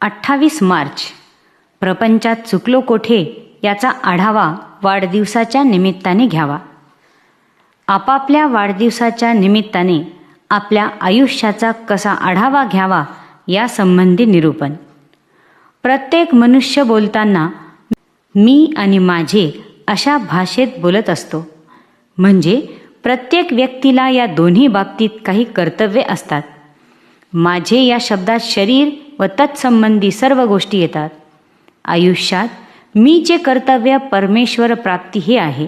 अठ्ठावीस मार्च. प्रपंचात चुकलो कोठे याचा आढावा वाढदिवसाच्या निमित्ताने घ्यावा. आपापल्या वाढदिवसाच्या निमित्ताने आपल्या आयुष्याचा कसा आढावा घ्यावा यासंबंधी निरूपण. प्रत्येक मनुष्य बोलताना मी आणि माझे अशा भाषेत बोलत असतो. म्हणजे प्रत्येक व्यक्तीला या दोन्ही बाबतीत काही कर्तव्ये असतात. माझे या शब्दात शरीर व तत्संबंधी सर्व गोष्टी येतात. आयुष्यात मी जे कर्तव्य परमेश्वर प्राप्ती हे आहे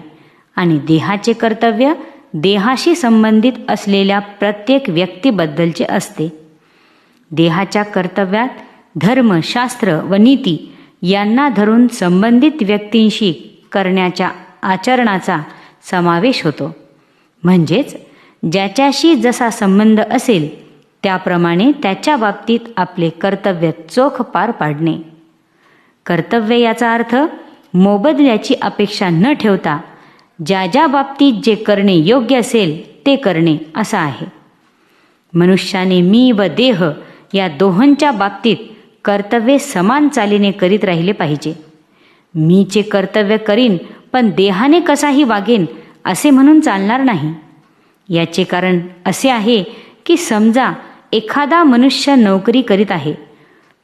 आणि देहाचे कर्तव्य देहाशी संबंधित असलेल्या प्रत्येक व्यक्तीबद्दलचे असते. देहाच्या कर्तव्यात धर्म शास्त्र व नीती यांना धरून संबंधित व्यक्तींशी करण्याच्या आचरणाचा समावेश होतो. म्हणजेच ज्याच्याशी जसा संबंध असेल त्याप्रमाणे त्याच्या बाबतीत आपले कर्तव्य चोख पार पाडणे. कर्तव्य याचा अर्थ मोबदल्याची अपेक्षा न ठेवता ज्या ज्या बाबतीत जे करणे योग्य असेल ते करणे असा आहे. मनुष्याने मी व देह या दोहोंच्या बाबतीत कर्तव्ये समान चालीने करीत राहिले पाहिजे. मीचे कर्तव्य करीन पण देहाने कसाही वागेन असे म्हणून चालणार नाही. याचे कारण असे आहे की समजा एखादा मनुष्य नोकरी करीत आहे.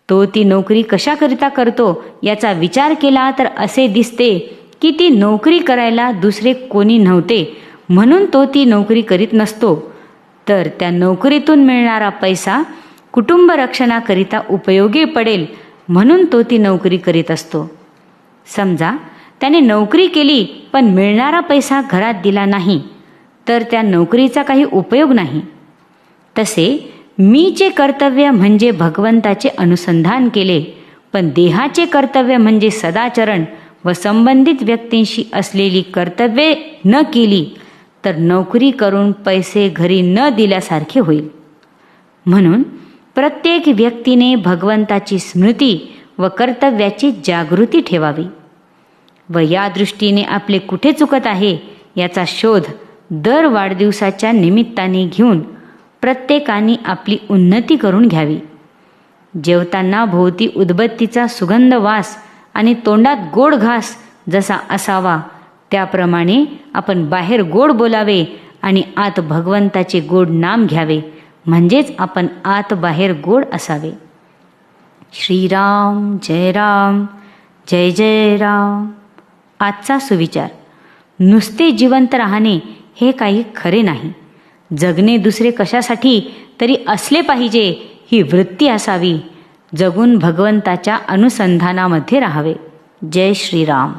तो ती नोकरी कशाकरिता करतो याचा विचार केला तर असे दिसते की ती नोकरी करायला दुसरे कोणी नव्हते म्हणून तो ती नोकरी करीत नसतो. तर त्या नोकरीतून मिळणारा पैसा कुटुंब रक्षणाकरिता उपयोगी पडेल म्हणून तो ती नोकरी करीत असतो. समजा त्याने नोकरी केली पण मिळणारा पैसा घरात दिला नाही तर त्या नोकरीचा काही उपयोग नाही. तसे मीचे कर्तव्य म्हणजे भगवंताचे अनुसंधान केले पण देहाचे कर्तव्य म्हणजे सदाचरण व संबंधित व्यक्तींशी असलेली कर्तव्ये न केली तर नोकरी करून पैसे घरी न दिल्यासारखे होईल. म्हणून प्रत्येक व्यक्तीने भगवंताची स्मृती व कर्तव्याची जागृती ठेवावी. व या दृष्टीने आपले कुठे चुकत आहे याचा शोध दर वाढदिवसाच्या निमित्ताने घेऊन प्रत्येकाने आपली उन्नती करून घ्यावी. जेवताना भोवती उदबत्तीचा सुगंध वास आणि तोंडात गोड घास जसा असावा त्याप्रमाणे आपण बाहेर गोड बोलावे आणि आत भगवंताचे गोड नाम घ्यावे म्हणजेच आपण आत बाहेर गोड असावे. श्रीराम जय राम जय जय राम. आजचा सुविचार. नुसते जिवंत राहणे हे काही खरे नाही. जगणे दुसरे कशासाठी तरी असले पाहिजे ही वृत्ती असावी. जगून भगवंताच्या अनुसंधानामध्ये राहावे. जय श्रीराम.